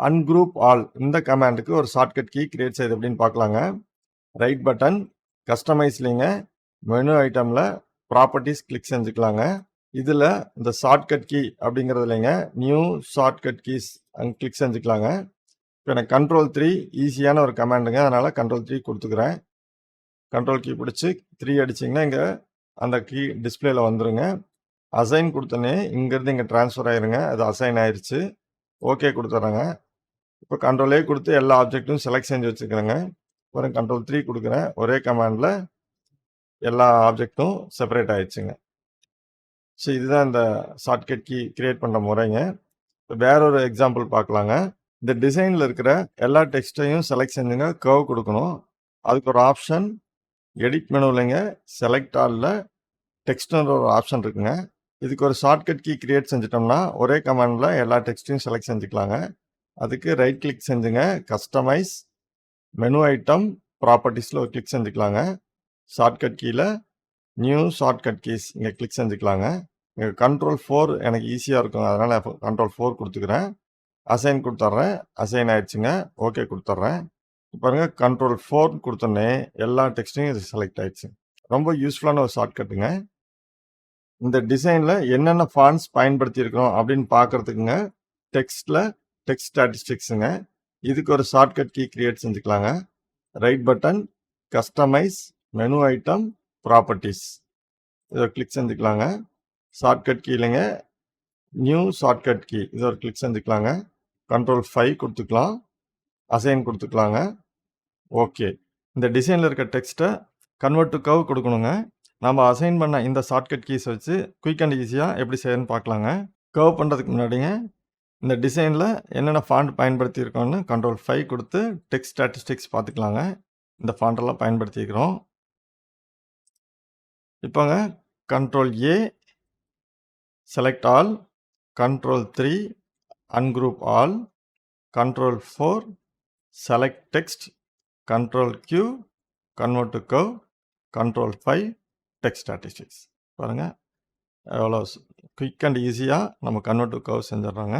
Ungroup all இந்த கமாண்டுக்கு ஒரு shortcut key create செய்யுது அப்படின்னு பார்க்கலாங்க. ரைட் பட்டன் கஸ்டமைஸ்லிங்க மெனு ஐட்டமில் ப்ராப்பர்ட்டிஸ் கிளிக் செஞ்சுக்கலாங்க. இதில் இந்த ஷார்ட்கட் கீ அப்படிங்கிறதுலைங்க நியூ ஷார்ட்கட் கீஸ் அங்கே கிளிக் செஞ்சுக்கலாங்க. இப்போ எனக்கு கண்ட்ரோல் த்ரீ ஈஸியான ஒரு கமாண்டுங்க அதனால் கண்ட்ரோல் த்ரீ கொடுத்துக்கிறேன். கண்ட்ரோல் கீ பிடிச்சி த்ரீ அடிச்சிங்கன்னா இங்கே அந்த கீ டிஸ்பிளேல வந்துருங்க. அசைன் கொடுத்தோன்னே இங்கேருந்து இங்கே ட்ரான்ஸ்ஃபர் ஆயிருங்க. அது அசைன் ஆயிடுச்சு ஓகே கொடுத்துட்றேங்க இப்போ கண்ட்ரோலே கொடுத்து எல்லா ஆப்ஜெக்ட்டும் செலக்ட் செஞ்சு வச்சுக்கிறேங்க. ஒரு கண்ட்ரோல் த்ரீ கொடுக்குறேன். ஒரே கமாண்டில் எல்லா ஆப்ஜெக்ட்டும் செப்பரேட் ஆயிடுச்சுங்க. ஸோ இதுதான் இந்த ஷார்ட்கட் கீ கிரியேட் பண்ணுற முறைங்க. இப்போ வேற ஒரு எக்ஸாம்பிள் பார்க்கலாங்க. இந்த டிசைனில் இருக்கிற எல்லா டெக்ஸ்ட்டையும் செலக்ட் செஞ்சுங்க. கர்வ் கொடுக்கணும். அதுக்கு ஒரு ஆப்ஷன் எடிட் மெனுவில்ங்க செலக்ட் ஆலில் டெக்ஸ்ட்ன்ற ஒரு ஆப்ஷன் இருக்குங்க. இதுக்கு ஒரு ஷார்ட்கட் கீ கிரியேட் செஞ்சிட்டோம்னா ஒரே கமாண்டில் எல்லா டெக்ஸ்ட்டையும் செலக்ட் செஞ்சுக்கலாங்க. அதுக்கு ரைட் கிளிக் செஞ்சுங்க. கஸ்டமைஸ் மெனு ஐட்டம் ப்ராப்பர்ட்டிஸில் ஒரு கிளிக் செஞ்சுக்கலாங்க. ஷார்ட்கட் கீயில் நியூ ஷார்ட்கட் கீஸ் இங்கே கிளிக் செஞ்சுக்கலாங்க. இங்கே கண்ட்ரோல் ஃபோர் எனக்கு ஈஸியாக இருக்கும் அதனால் கண்ட்ரோல் ஃபோர் கொடுத்துக்கிறேன். அசைன் கொடுத்துட்றேன் அசைன் ஆயிடுச்சுங்க. ஓகே கொடுத்துட்றேன் பாருங்க கண்ட்ரோல் ஃபோர் கொடுத்தோன்னே எல்லா டெக்ஸ்ட்டையும் இது செலக்ட் ஆயிடுச்சு. ரொம்ப யூஸ்ஃபுல்லான ஒரு ஷார்ட்கட்டுங்க இந்த டிசைனில் என்னென்ன ஃபாண்ட்ஸ் பயன்படுத்தியிருக்கிறோம் அப்படின்னு பார்க்கறதுக்குங்க டெக்ஸ்ட்டில் டெக்ஸ்ட் ஸ்டாட்டிஸ்டிக்ஸுங்க இதுக்கு ஒரு shortcut key create செஞ்சுக்கலாங்க. Right button customize menu item properties இதை கிளிக் செஞ்சுக்கலாங்க. ஷார்ட்கட் கீழேங்க நியூ ஷார்ட்கட் கீ இதை ஒரு கிளிக் செஞ்சுக்கலாங்க. கண்ட்ரோல் ஃபைவ் கொடுத்துக்கலாம். அசைன் கொடுத்துக்கலாங்க. ஓகே இந்த டிசைனில் இருக்க டெக்ஸ்ட்டை கன்வெர்ட் டு கவ் கொடுக்கணுங்க. நம்ம அசைன் பண்ண இந்த ஷார்ட்கட் கீஸ் வச்சு குயிக் அண்ட் ஈஸியாக எப்படி செய்யணும்னு பார்க்கலாங்க. கர்வ் பண்ணுறதுக்கு முன்னாடிங்க இந்த டிசைனில் என்னென்ன ஃபாண்ட் பயன்படுத்தியிருக்கோம்னு கண்ட்ரோல் ஃபைவ் கொடுத்து டெக்ஸ்ட் ஸ்டாட்டிஸ்டிக்ஸ் பார்த்துக்கலாங்க. இந்த ஃபாண்டெல்லாம் பயன்படுத்திக்கிறோம் இப்போங்க control A select all control three ungroup all control four select text control Q convert to curve control five text statistics பாருங்கள் எவ்வளோ குயிக் அண்ட் ஈஸியாக நம்ம கன்வெர்ட் டு கவ் செஞ்சிடுறோங்க.